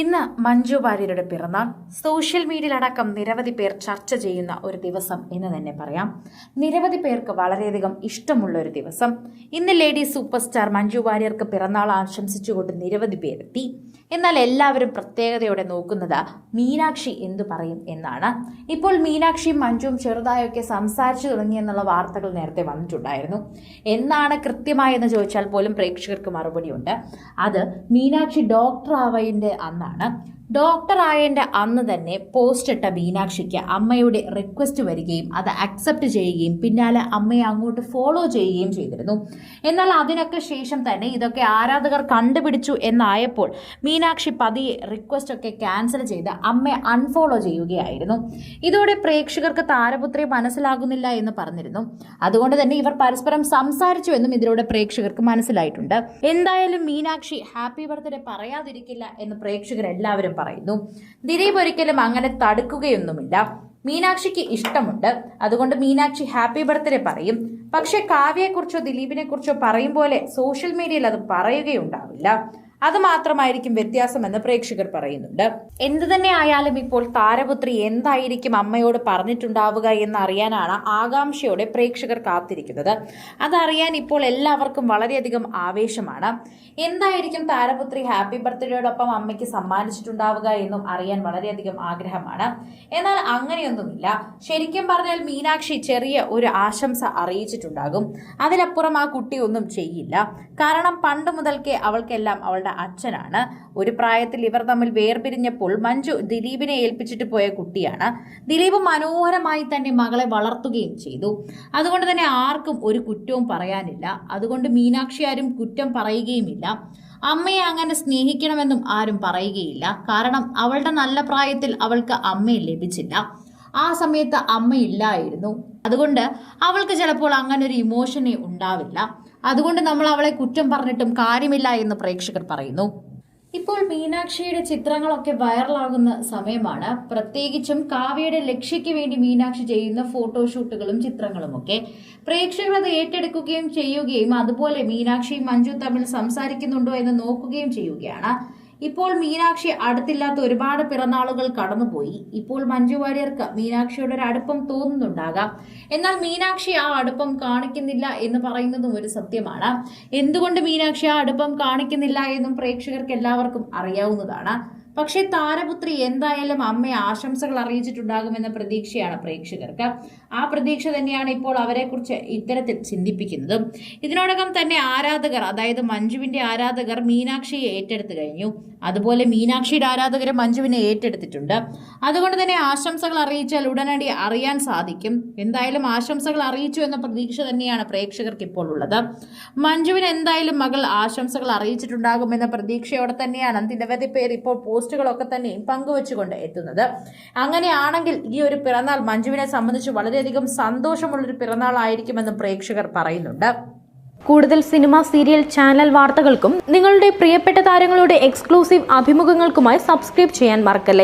ഇന്ന് മഞ്ജു വാര്യരുടെ പിറന്നാൾ. സോഷ്യൽ മീഡിയയിലടക്കം നിരവധി പേർ ചർച്ച ചെയ്യുന്ന ഒരു ദിവസം എന്ന് തന്നെ പറയാം. നിരവധി പേർക്ക് വളരെയധികം ഇഷ്ടമുള്ള ഒരു ദിവസം. ഇന്ന് ലേഡി സൂപ്പർ സ്റ്റാർ മഞ്ജു വാര്യർക്ക് പിറന്നാൾ ആശംസിച്ചുകൊണ്ട് നിരവധി പേരെത്തി. എന്നാൽ എല്ലാവരും പ്രത്യേകതയോടെ നോക്കുന്നത് മീനാക്ഷി എന്തു പറയും എന്നാണ്. ഇപ്പോൾ മീനാക്ഷിയും മഞ്ജുവും ചെറുതായൊക്കെ സംസാരിച്ചു തുടങ്ങിയെന്നുള്ള വാർത്തകൾ നേരത്തെ വന്നിട്ടുണ്ടായിരുന്നു. എന്നാണ് കൃത്യമായെന്ന് ചോദിച്ചാൽ പോലും പ്രേക്ഷകർക്ക് മറുപടിയുണ്ട്. അത് മീനാക്ഷി ഡോക്ടർ ആവയിന്റെ അന്നാണ്. ഡോക്ടർ ആയതിന്റെ അന്ന് തന്നെ പോസ്റ്റ് ഇട്ട മീനാക്ഷിക്ക് അമ്മയുടെ റിക്വസ്റ്റ് വരികയും അത് അക്സെപ്റ്റ് ചെയ്യുകയും പിന്നാലെ അമ്മയെ അങ്ങോട്ട് ഫോളോ ചെയ്യുകയും ചെയ്തിരുന്നു. എന്നാൽ അതിനൊക്കെ ശേഷം തന്നെ ഇതൊക്കെ ആരാധകർ കണ്ടുപിടിച്ചു എന്നായപ്പോൾ മീനാക്ഷി പതിയെ റിക്വസ്റ്റൊക്കെ ക്യാൻസൽ ചെയ്ത് അമ്മയെ അൺഫോളോ ചെയ്യുകയായിരുന്നു. ഇതോടെ പ്രേക്ഷകർക്ക് താരപുത്രി മനസ്സിലാകുന്നില്ല എന്ന് പറഞ്ഞിരുന്നു. അതുകൊണ്ട് തന്നെ ഇവർ പരസ്പരം സംസാരിച്ചു എന്നും ഇതിലൂടെ പ്രേക്ഷകർക്ക് മനസ്സിലായിട്ടുണ്ട്. എന്തായാലും മീനാക്ഷി ഹാപ്പി ബർത്ത്ഡേ പറയാതിരിക്കില്ല എന്ന് പ്രേക്ഷകർ എല്ലാവരും പറയുന്നു. ദിലീപ് ഒരിക്കലും അങ്ങനെ തടുക്കുകയൊന്നുമില്ല. മീനാക്ഷിക്ക് ഇഷ്ടമുണ്ട്. അതുകൊണ്ട് മീനാക്ഷി ഹാപ്പി ബർത്ത്ഡേ പറയും. പക്ഷെ കാവ്യയെക്കുറിച്ചോ ദിലീപിനെ കുറിച്ചോ പറയും പോലെ സോഷ്യൽ മീഡിയയിൽ അത് പറയുകയുണ്ടാവില്ല. അത് മാത്രമായിരിക്കും വ്യത്യാസമെന്ന് പ്രേക്ഷകർ പറയുന്നുണ്ട്. എന്തു തന്നെ ആയാലും ഇപ്പോൾ താരപുത്രി എന്തായിരിക്കും അമ്മയോട് പറഞ്ഞിട്ടുണ്ടാവുക എന്ന് അറിയാനാണ് ആകാംക്ഷയോടെ പ്രേക്ഷകർ കാത്തിരിക്കുന്നത്. അതറിയാൻ ഇപ്പോൾ എല്ലാവർക്കും വളരെയധികം ആവേശമാണ്. എന്തായിരിക്കും താരപുത്രി ഹാപ്പി ബർത്ത്ഡേയോടൊപ്പം അമ്മയ്ക്ക് സമ്മാനിച്ചിട്ടുണ്ടാവുക എന്നും അറിയാൻ വളരെയധികം ആഗ്രഹമാണ്. എന്നാൽ അങ്ങനെയൊന്നുമില്ല. ശരിക്കും പറഞ്ഞാൽ മീനാക്ഷി ചെറിയ ഒരു ആശംസ അറിയിച്ചിട്ടുണ്ടാകും. അതിലപ്പുറം ആ കുട്ടി ഒന്നും ചെയ്യില്ല. കാരണം പണ്ട് മുതൽക്കേ അവൾക്കെല്ലാം അവളുടെ അച്ഛനാണ്. ഒരു പ്രായത്തിൽ ഇവർ തമ്മിൽ വേർപിരിഞ്ഞപ്പോൾ മഞ്ജു ദിലീപിനെ ഏൽപ്പിച്ചിട്ട് പോയ കുട്ടിയാണ്. ദിലീപ് മനോഹരമായി തന്നെ മകളെ വളർത്തുകയും ചെയ്തു. അതുകൊണ്ട് തന്നെ ആർക്കും ഒരു കുറ്റവും പറയാനില്ല. അതുകൊണ്ട് മീനാക്ഷി ആരും കുറ്റം പറയുകയുമില്ല. അമ്മയെ അങ്ങനെ സ്നേഹിക്കണമെന്നും ആരും പറയുകയില്ല. കാരണം അവളുടെ നല്ല പ്രായത്തിൽ അവൾക്ക് അമ്മയെ ലഭിച്ചില്ല. ആ സമയത്ത് അമ്മയില്ലായിരുന്നു അതുകൊണ്ട് അവൾക്ക് ചിലപ്പോൾ അങ്ങനെ ഒരു ഇമോഷനെ ഉണ്ടാവില്ല. അതുകൊണ്ട് നമ്മൾ അവളെ കുറ്റം പറഞ്ഞിട്ടും കാര്യമില്ല എന്ന് പ്രേക്ഷകർ പറയുന്നു. ഇപ്പോൾ മീനാക്ഷിയുടെ ചിത്രങ്ങളൊക്കെ വൈറലാകുന്ന സമയമാണ്. പ്രത്യേകിച്ചും കാവ്യയുടെ ലക്ഷ്യയ്ക്ക് വേണ്ടി മീനാക്ഷി ചെയ്യുന്ന ഫോട്ടോഷൂട്ടുകളും ചിത്രങ്ങളുമൊക്കെ. പ്രേക്ഷകർ അത് ഏറ്റെടുക്കുകയും ചെയ്യുകയും അതുപോലെ മീനാക്ഷിയും മഞ്ജു തമ്മിൽ സംസാരിക്കുന്നുണ്ടോ എന്ന് നോക്കുകയും ചെയ്യുകയാണ്. ഇപ്പോൾ മീനാക്ഷി അടുത്തില്ലാത്ത ഒരുപാട് പിറന്നാളുകൾ കടന്നുപോയി. ഇപ്പോൾ മഞ്ജു വാര്യർക്ക് മീനാക്ഷിയുടെ ഒരു അടുപ്പം തോന്നുന്നുണ്ടാകാം. എന്നാൽ മീനാക്ഷി ആ അടുപ്പം കാണിക്കുന്നില്ല എന്ന് പറയുന്നതും ഒരു സത്യമാണ്. എന്തുകൊണ്ട് മീനാക്ഷി ആ അടുപ്പം കാണിക്കുന്നില്ല എന്നും പ്രേക്ഷകർക്ക് എല്ലാവർക്കും അറിയാവുന്നതാണ്. പക്ഷേ താരപുത്രി എന്തായാലും അമ്മയെ ആശംസകൾ അറിയിച്ചിട്ടുണ്ടാകുമെന്ന പ്രതീക്ഷയാണ് പ്രേക്ഷകർക്ക്. ആ പ്രതീക്ഷ തന്നെയാണ് ഇപ്പോൾ അവരെക്കുറിച്ച് ഇത്തരത്തിൽ ചിന്തിപ്പിക്കുന്നതും. ഇതിനോടകം തന്നെ ആരാധകർ അതായത് മഞ്ജുവിന്റെ ആരാധകർ മീനാക്ഷിയെ ഏറ്റെടുത്തു കഴിഞ്ഞു. അതുപോലെ മീനാക്ഷിയുടെ ആരാധകർ മഞ്ജുവിനെ ഏറ്റെടുത്തിട്ടുണ്ട്. അതുകൊണ്ട് തന്നെ ആശംസകൾ അറിയിച്ചാൽ ഉടനടി അറിയാൻ സാധിക്കും. എന്തായാലും ആശംസകൾ അറിയിച്ചു എന്ന പ്രതീക്ഷ തന്നെയാണ് പ്രേക്ഷകർക്ക് ഇപ്പോൾ ഉള്ളത്. മഞ്ജുവിന് എന്തായാലും മകൾ ആശംസകൾ അറിയിച്ചിട്ടുണ്ടാകുമെന്ന പ്രതീക്ഷയോടെ തന്നെയാണ് നിരവധി പേർ ഇപ്പോൾ പോസ്റ്റുകളൊക്കെ തന്നെയും പങ്കുവച്ചുകൊണ്ട് എത്തുന്നത്. അങ്ങനെയാണെങ്കിൽ ഈ ഒരു പിറന്നാൾ മഞ്ജുവിനെ സംബന്ധിച്ച് വളരെയധികം സന്തോഷമുള്ളൊരു പിറന്നാൾ ആയിരിക്കുമെന്ന് പ്രേക്ഷകർ പറയുന്നുണ്ട്. കൂടുതൽ സിനിമ സീരിയൽ ചാനൽ വാർത്തകൾക്കും നിങ്ങളുടെ പ്രിയപ്പെട്ട താരങ്ങളുടെ എക്സ്ക്ലൂസീവ് അഭിമുഖങ്ങൾക്കുമായി സബ്സ്ക്രൈബ് ചെയ്യാൻ മറക്കല്ലേ?